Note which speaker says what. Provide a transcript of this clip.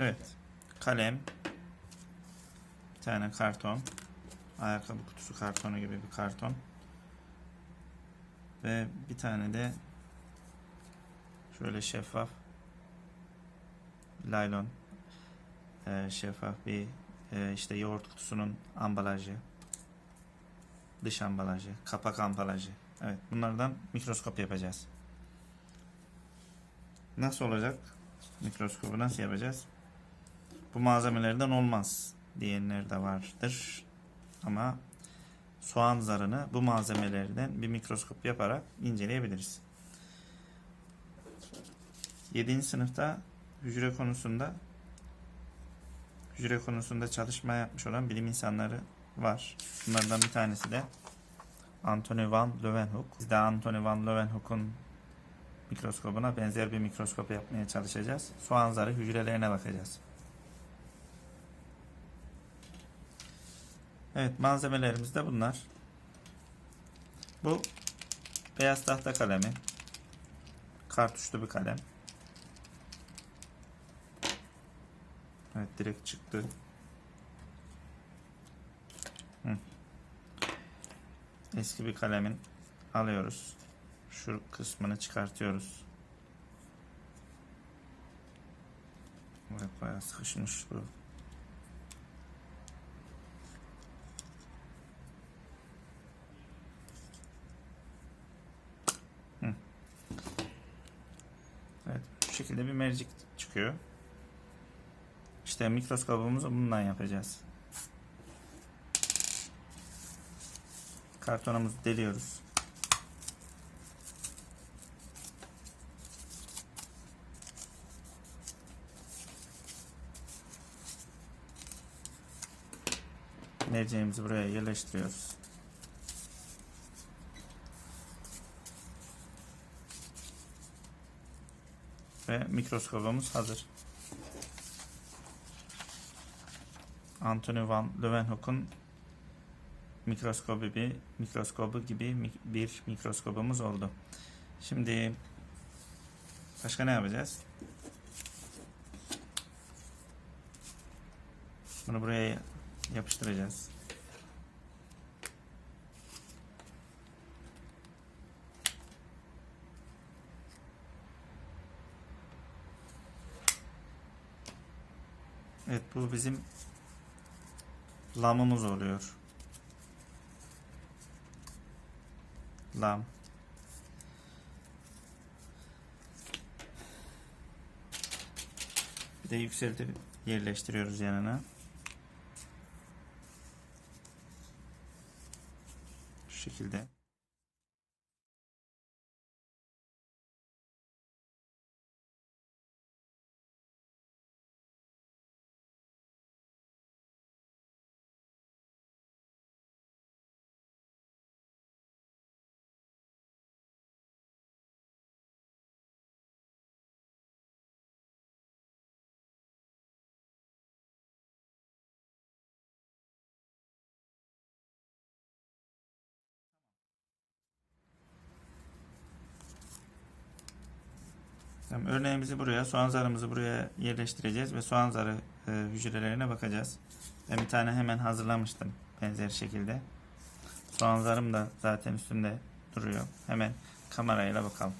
Speaker 1: Evet. Kalem. Bir tane karton. Ayakkabı kutusu kartonu gibi bir karton. Ve bir tane de şöyle şeffaf laylon e, şeffaf bir e, işte yoğurt kutusunun ambalajı dış ambalajı, kapak ambalajı. Evet, bunlardan mikroskop yapacağız. Nasıl olacak? Mikroskobu nasıl yapacağız? Bu malzemelerden olmaz diyenler de vardır. Ama soğan zarını bu malzemelerden bir mikroskop yaparak inceleyebiliriz. 7. sınıfta hücre konusunda hücre konusunda çalışma yapmış olan bilim insanları var. Bunlardan bir tanesi de Anthony van Leeuwenhoek. Biz de Anthony van Leeuwenhoek'un mikroskobuna benzer bir mikroskop yapmaya çalışacağız. Soğan zarı hücrelerine bakacağız. Evet malzemelerimiz de bunlar. Bu beyaz tahta kalemi. Kartuşlu bir kalem. Evet direkt çıktı. Eski bir kalemin alıyoruz. Şu kısmını çıkartıyoruz. Evet bayağı sıkışmış bu. Hı. Evet bu şekilde bir mercek çıkıyor. İşte mikroskobumuzu bundan yapacağız. Kartonumuzu deliyoruz. Merceğimizi buraya yerleştiriyoruz. Ve mikroskobumuz hazır. Anthony van Leeuwenhoek'un mikroskobu bir mikroskobu gibi bir mikroskobumuz oldu. Şimdi başka ne yapacağız? Bunu buraya yapıştıracağız. Evet bu bizim lamımız oluyor. Lam. Bir de yükseltip yerleştiriyoruz yanına. Şu şekilde. Tamam, örneğimizi buraya, soğan zarımızı buraya yerleştireceğiz ve soğan zarı e, hücrelerine bakacağız. Ben bir tane hemen hazırlamıştım benzer şekilde. Soğan zarım da zaten üstünde duruyor. Hemen kamerayla bakalım.